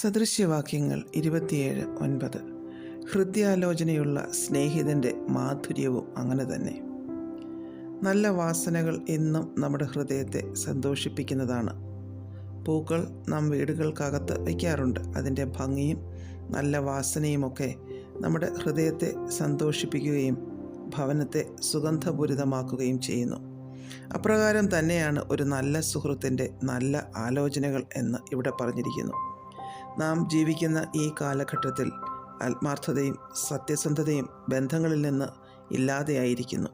സദൃശ്യവാക്യങ്ങൾ ഇരുപത്തിയേഴ് ഒൻപത്. ഹൃദയാലോചനയുള്ള സ്നേഹിതന്റെ മാധുര്യവും അങ്ങനെ തന്നെ. നല്ല വാസനകൾ എന്നും നമ്മുടെ ഹൃദയത്തെ സന്തോഷിപ്പിക്കുന്നതാണ്. പൂക്കൾ നാം വീടുകൾക്കകത്ത് വയ്ക്കാറുണ്ട്. അതിന്റെ ഭംഗിയും നല്ല വാസനയുമൊക്കെ നമ്മുടെ ഹൃദയത്തെ സന്തോഷിപ്പിക്കുകയും ഭവനത്തെ സുഗന്ധപൂരിതമാക്കുകയും ചെയ്യുന്നു. അപ്രകാരം തന്നെയാണ് ഒരു നല്ല സുഹൃത്തിന്റെ നല്ല ആലോചനകൾ എന്ന് ഇവിടെ പറഞ്ഞിരിക്കുന്നു. നാം ജീവിക്കുന്ന ഈ കാലഘട്ടത്തിൽ ആത്മാർത്ഥതയും സത്യസന്ധതയും ബന്ധങ്ങളിൽ നിന്ന് ഇല്ലാതെയായിരിക്കുന്നു.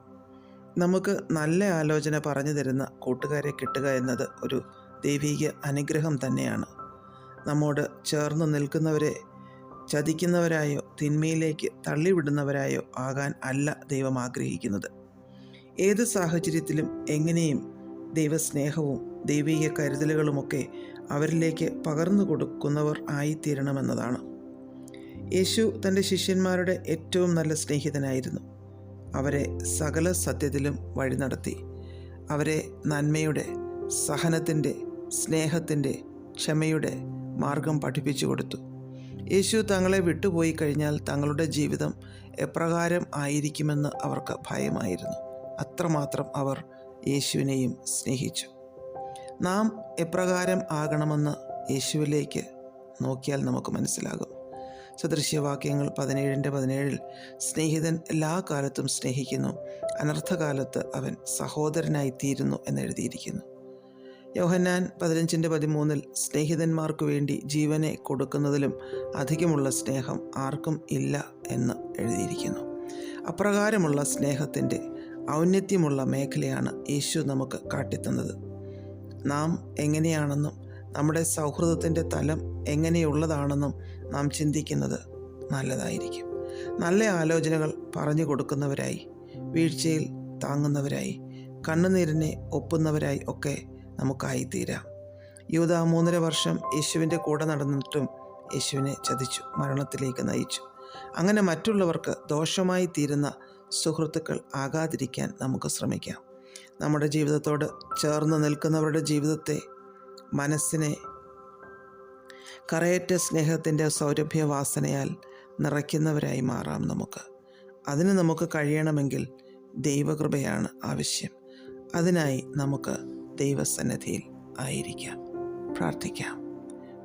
നമുക്ക് നല്ല ആലോചന പറഞ്ഞു തരുന്ന കൂട്ടുകാരെ കിട്ടുക എന്നത് ഒരു ദൈവീക അനുഗ്രഹം തന്നെയാണ്. നമ്മോട് ചേർന്ന് നിൽക്കുന്നവരെ ചതിക്കുന്നവരായോ തിന്മയിലേക്ക് തള്ളിവിടുന്നവരായോ ആകാൻ അല്ല ദൈവം ആഗ്രഹിക്കുന്നത്. ഏത് സാഹചര്യത്തിലും എങ്ങനെയും ദൈവസ്നേഹവും ദൈവീക കരുതലുകളുമൊക്കെ അവരിലേക്ക് പകർന്നു കൊടുക്കുന്നവർ ആയിത്തീരണമെന്നതാണ്. യേശു തന്റെ ശിഷ്യന്മാരുടെ ഏറ്റവും നല്ല സ്നേഹിതനായിരുന്നു. അവരെ സകല സത്യത്തിലും വഴി നടത്തി. അവരെ നന്മയുടെ സഹനത്തിന്റെ സ്നേഹത്തിന്റെ ക്ഷമയുടെ മാർഗം പഠിപ്പിച്ചു കൊടുത്തു. യേശു തങ്ങളെ വിട്ടുപോയി കഴിഞ്ഞാൽ തങ്ങളുടെ ജീവിതം എപ്രകാരം ആയിരിക്കുമെന്ന് അവർക്ക് ഭയമായിരുന്നു. അത്രമാത്രം അവർ യേശുവിനെയും സ്നേഹിച്ചു. നാം എപ്രകാരം ആകണമെന്ന് യേശുവിലേക്ക് നോക്കിയാൽ നമുക്ക് മനസ്സിലാകും. സദൃശ്യവാക്യങ്ങൾ പതിനേഴിന്റെ പതിനേഴിൽ സ്നേഹിതൻ എല്ലാ കാലത്തും സ്നേഹിക്കുന്നു അനർത്ഥകാലത്ത് അവൻ സഹോദരനായി തീരുന്നു എന്നെഴുതിയിരിക്കുന്നു യോഹന്നാൻ പതിനഞ്ചിന്റെ പതിമൂന്നിൽ സ്നേഹിതന്മാർക്ക് വേണ്ടി ജീവനെ കൊടുക്കുന്നതിലും അധികമുള്ള സ്നേഹം ആർക്കും ഇല്ല എന്ന് എഴുതിയിരിക്കുന്നു. അപ്രകാരമുള്ള സ്നേഹത്തിന്റെ ഔന്നത്യമുള്ള മേഖലയാണ് യേശു നമുക്ക് കാട്ടിത്തന്നത്. നാം എങ്ങനെയാണെന്നും നമ്മുടെ സൗഹൃദത്തിന്റെ തലം എങ്ങനെയുള്ളതാണെന്നും നാം ചിന്തിക്കുന്നത് നല്ലതായിരിക്കും. നല്ല ആലോചനകൾ പറഞ്ഞു കൊടുക്കുന്നവരായി വീഴ്ചയിൽ താങ്ങുന്നവരായി കണ്ണുനീരിനെ ഒപ്പുന്നവരായി ഒക്കെ നമുക്കായിത്തീരാം. യൂത മൂന്നര വർഷം യേശുവിന്റെ കൂടെ നടന്നിട്ടും യേശുവിനെ ചതിച്ചു മരണത്തിലേക്ക് നയിച്ചു. അങ്ങനെ മറ്റുള്ളവർക്ക് ദോഷമായി തീരുന്ന സുഹൃത്തുക്കൾ ആകാതിരിക്കാൻ നമുക്ക് ശ്രമിക്കാം. നമ്മുടെ ജീവിതത്തോട് ചേർന്ന് നിൽക്കുന്നവരുടെ ജീവിതത്തെ മനസ്സിനെ കറയറ്റ സ്നേഹത്തിന്റെ സൗരഭ്യവാസനയാൽ നിറയ്ക്കുന്നവരായി മാറാം നമുക്ക്. അതിന് നമുക്ക് കഴിയണമെങ്കിൽ ദൈവകൃപയാണ് ആവശ്യം. അതിനായി നമുക്ക് ദൈവസന്നിധിയിൽ ആയിരിക്കാം. പ്രാർത്ഥിക്കാം.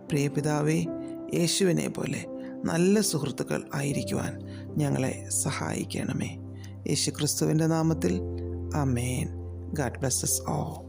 പ്രിയപിതാവേ യേശുവിനെ പോലെ നല്ല സുഹൃത്തുക്കൾ ആയിരിക്കുവാൻ ഞങ്ങളെ സഹായിക്കണമേ. യേശു ക്രിസ്തുവിന്റെ നാമത്തിൽ. അമേൻ God bless us all.